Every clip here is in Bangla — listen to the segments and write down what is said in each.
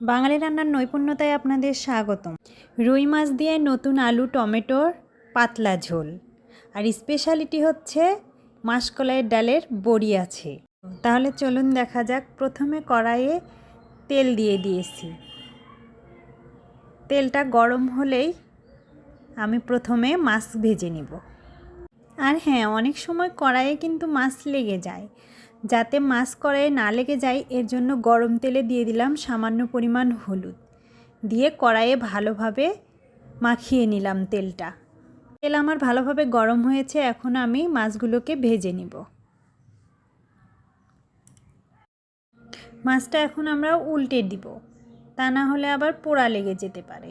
বাঙালি রান্নার নৈপুণ্যতায় আপনাদের স্বাগতম। রুই মাছ দিয়ে নতুন আলু টমেটোর পাতলা ঝোল। আর স্পেশালিটি হচ্ছে মাসকলাইয়ের ডালের বড়ি আছে। তাহলে চলুন দেখা যাক, প্রথমে কড়াইয়ে তেল দিয়ে দিয়েছি। তেলটা গরম হলেই আমি প্রথমে মাছ ভেজে নিব। আর হ্যাঁ অনেক সময় কড়াইয়ে কিন্তু মাছ লেগে যায়। যাতে মাছ কড়াইয়ে না লেগে যায়, এর জন্য গরম তেলে দিয়ে দিলাম সামান্য পরিমাণ হলুদ। দিয়ে কড়াইয়ে ভালোভাবে মাখিয়ে নিলাম তেলটা। তেল আমার ভালোভাবে গরম হয়েছে, এখন আমি মাছগুলোকে ভেজে নিব। মাছটা এখন আমরা উল্টে দিব, তা না হলে আবার পোড়া লেগে যেতে পারে।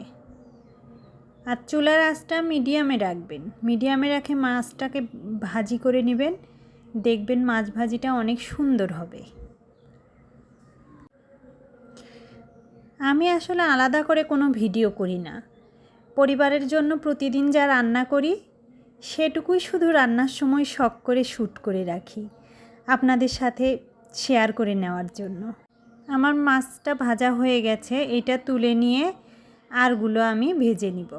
আর চুলার আঁচটা মিডিয়ামে রাখবেন। মিডিয়ামে রাখে মাছটাকে ভাজি করে নেবেন। দেখবেন মাছ ভাজিটা অনেক সুন্দর হবে। আমি আসলে আলাদা করে কোনো ভিডিও করি না। পরিবারের জন্য প্রতিদিন যা রান্না করি, সেটুকুই শুধু রান্নার সময় শখ করে শ্যুট করে রাখি, আপনাদের সাথে শেয়ার করে নেওয়ার জন্য। আমার মাছটা ভাজা হয়ে গেছে, এটা তুলে নিয়ে আরগুলো আমি ভেজে নিব।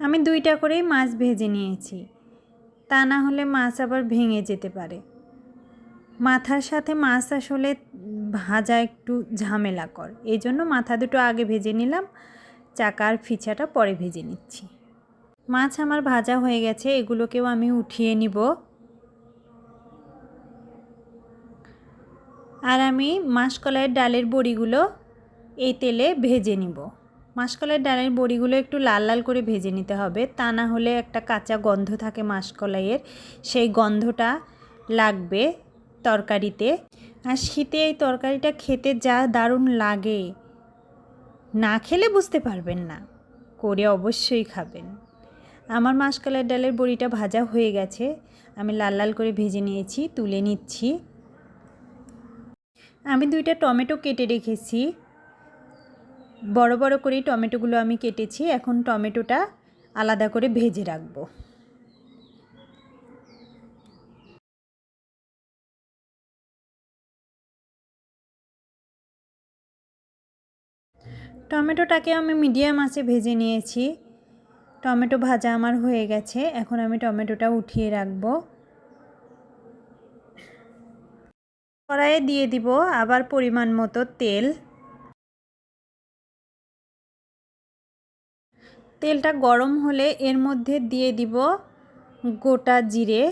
আমি দুইটা করেই মাছ ভেজে নিয়েছি। তা না হলে মাছ আবার ভেঙে যেতে পারে। মাথার সাথে মাছ আসলে ভাজা একটু ঝামেলা কর। এই জন্য মাথা দুটো আগে ভেজে নিলাম চাকার ফিচাটা পরে ভেজে নিচ্ছি। মাছ আমার ভাজা হয়ে গেছে, এগুলোকেও আমি উঠিয়ে নিব। আর আমি মাসকলাইয়ের ডালের বড়িগুলো এই তেলে ভেজে নিব। মাসকলাইয়ের ডালের বড়িগুলো একটু লাল লাল করে ভেজে নিতে হবে। তা না হলে একটা কাঁচা গন্ধ থাকে মাসকলাইয়ের। সেই গন্ধটা লাগবে তরকারিতে। আর শীতে এই তরকারিটা খেতে যা দারুণ লাগে, না খেলে বুঝতে পারবেন না। করে অবশ্যই খাবেন। আমার মাসকলাইয়ের ডালের বড়িটা ভাজা হয়ে গেছে। আমি লাল লাল করে ভেজে নিয়েছি, তুলে নিচ্ছি। আমি দুইটা টমেটো কেটে রেখেছি। বড় বড় করেই টমেটোগুলো আমি কেটেছি। এখন টমেটোটা আলাদা করে ভেজে রাখব। টমেটোটাকে আমি মিডিয়াম আঁচে ভেজে নিয়েছি। টমেটো ভাজা আমার হয়ে গেছে। এখন আমি টমেটোটা উঠিয়ে রাখব। কড়াইয়ে দিয়ে দিব আবার পরিমাণ মতো তেল। তেলটা গরম হলে এর মধ্যে দিয়ে দিব গোটা জিরে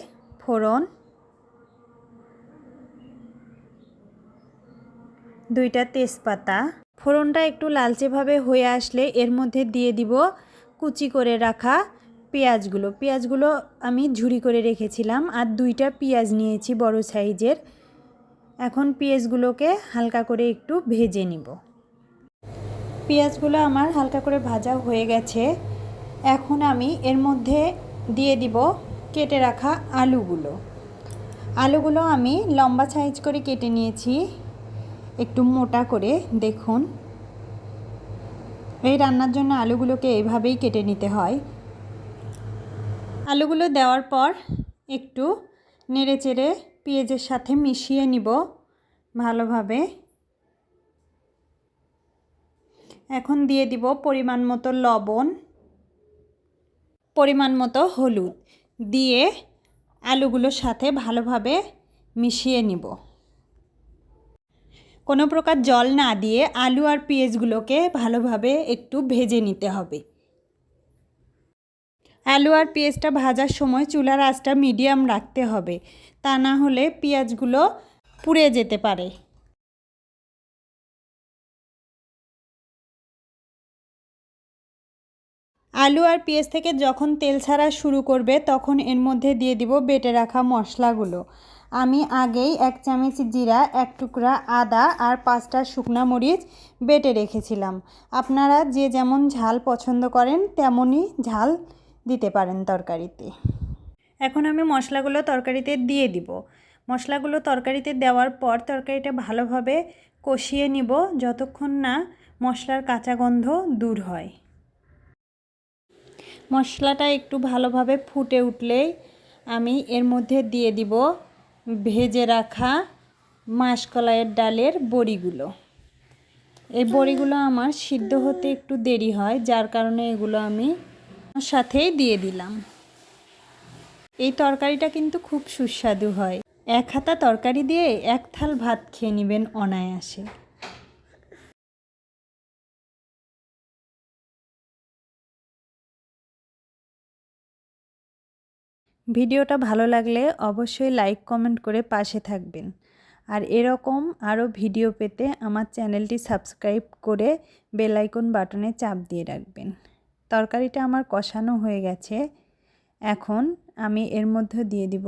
ফোড়ন। দুইটা তেজপাতা। ফোড়নটা একটু লালচেভাবে হয়ে আসলে এর মধ্যে দিয়ে দিব কুচি করে রাখা পেঁয়াজগুলো। পেঁয়াজগুলো আমি ঝুরি করে রেখেছিলাম আর দুইটা পেঁয়াজ নিয়েছি বড় সাইজের। এখন পেঁয়াজগুলোকে হালকা করে একটু ভেজে নিব। পেঁয়াজগুলো আমার হালকা করে ভাজা হয়ে গেছে। এখন আমি এর মধ্যে দিয়ে দিব কেটে রাখা আলুগুলো। আলুগুলো আমি লম্বা সাইজ করে কেটে নিয়েছি। একটু মোটা করে দেখুন। এই রান্নার জন্য আলুগুলোকে এভাবেই কেটে নিতে হয়। আলুগুলো দেওয়ার পর একটু নেড়ে চেড়ে পেঁয়াজের সাথে মিশিয়ে নিব ভালোভাবে। এখন দিয়ে দিব পরিমাণ মতো লবণ, পরিমাণ মতো হলুদ। দিয়ে আলুগুলোর সাথে ভালোভাবে মিশিয়ে নিব। কোনো প্রকার জল না দিয়ে আলু আর পেঁয়াজগুলোকে ভালোভাবে একটু ভেজে নিতে হবে। আলু আর পেঁয়াজটা ভাজার সময় চুলার আঁচটা মিডিয়াম রাখতে হবে। তা না হলে পেঁয়াজগুলো পুড়ে যেতে পারে। আলু আর পেঁয়াজ থেকে যখন তেল ছাড়া শুরু করবে, তখন এর মধ্যে দিয়ে দিব বেটে রাখা মশলাগুলো। আমি আগেই এক চামচ জিরা, এক টুকরা আদা আর পাঁচটা শুকনা মরিচ বেটে রেখেছিলাম। আপনারা যে যেমন ঝাল পছন্দ করেন, তেমনই ঝাল দিতে পারেন তরকারিতে। এখন আমি মশলাগুলো তরকারিতে দিয়ে দিব। মশলাগুলো তরকারিতে দেওয়ার পর তরকারিটা ভালোভাবে কষিয়ে নিব, যতক্ষণ না মশলার কাঁচা গন্ধ দূর হয়। মশলাটা একটু ভালোভাবে ফুটে উঠলেই আমি এর মধ্যে দিয়ে দিব ভেজে রাখা মাসকলাইয়ের ডালের বড়িগুলো। এই বড়িগুলো আমার সিদ্ধ হতে একটু দেরি হয়, যার কারণে এগুলো আমি সাথেই দিয়ে দিলাম। এই তরকারিটা কিন্তু খুব সুস্বাদু হয়। এক হাতা তরকারি দিয়ে এক থাল ভাত খেয়ে নেবেন অনায়াসে। ভিডিওটা ভালো লাগলে অবশ্যই লাইক, কমেন্ট করে পাশে থাকবেন। আর এরকম আরও ভিডিও পেতে আমার চ্যানেলটি সাবস্ক্রাইব করে বেল আইকন বাটনে চাপ দিয়ে রাখবেন। তরকারিটা আমার কষানো হয়ে গেছে। এখন আমি এর মধ্যে দিয়ে দিব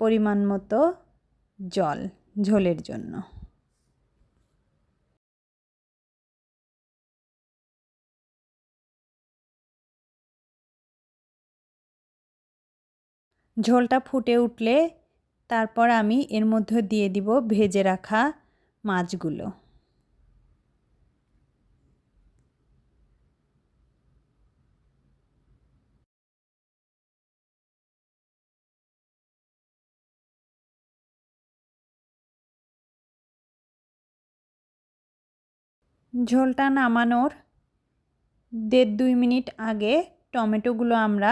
পরিমাণ মতো জল ঝোলের জন্য। ঝোলটা ফুটে উঠলে তারপর আমি এর মধ্যে দিয়ে দিব ভেজে রাখা মাছগুলো। ঝোলটা নামানোর দেড় দুই মিনিট আগে টমেটোগুলো আমরা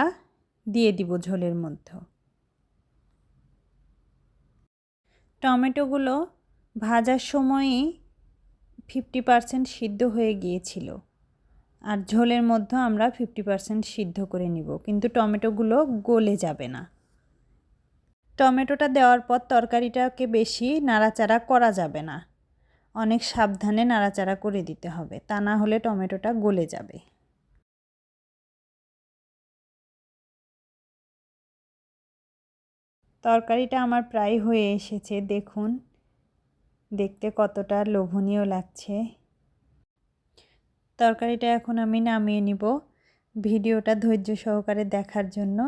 দিয়ে দিব ঝোলের মধ্যে। টমেটোগুলো ভাজার সময়ই ফিফটি পারসেন্ট সিদ্ধ হয়ে গিয়েছিল। আর ঝোলের মধ্যে আমরা ফিফটি পারসেন্ট সিদ্ধ করে নিব, কিন্তু টমেটোগুলো গলে যাবে না। টমেটোটা দেওয়ার পর তরকারিটাকে বেশি নাড়াচাড়া করা যাবে না। অনেক সাবধানে নাড়াচাড়া করে দিতে হবে, তা না হলে টমেটোটা গলে যাবে। তরকারিটা আমার প্রায় হয়ে এসেছে, দেখুন। দেখতে কতটা লোভনীয় লাগছে। তরকারিটা এখন আমি নামিয়ে নিব। ভিডিওটা ধৈর্য সহকারে দেখার জন্য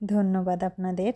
ধন্যবাদ আপনাদের।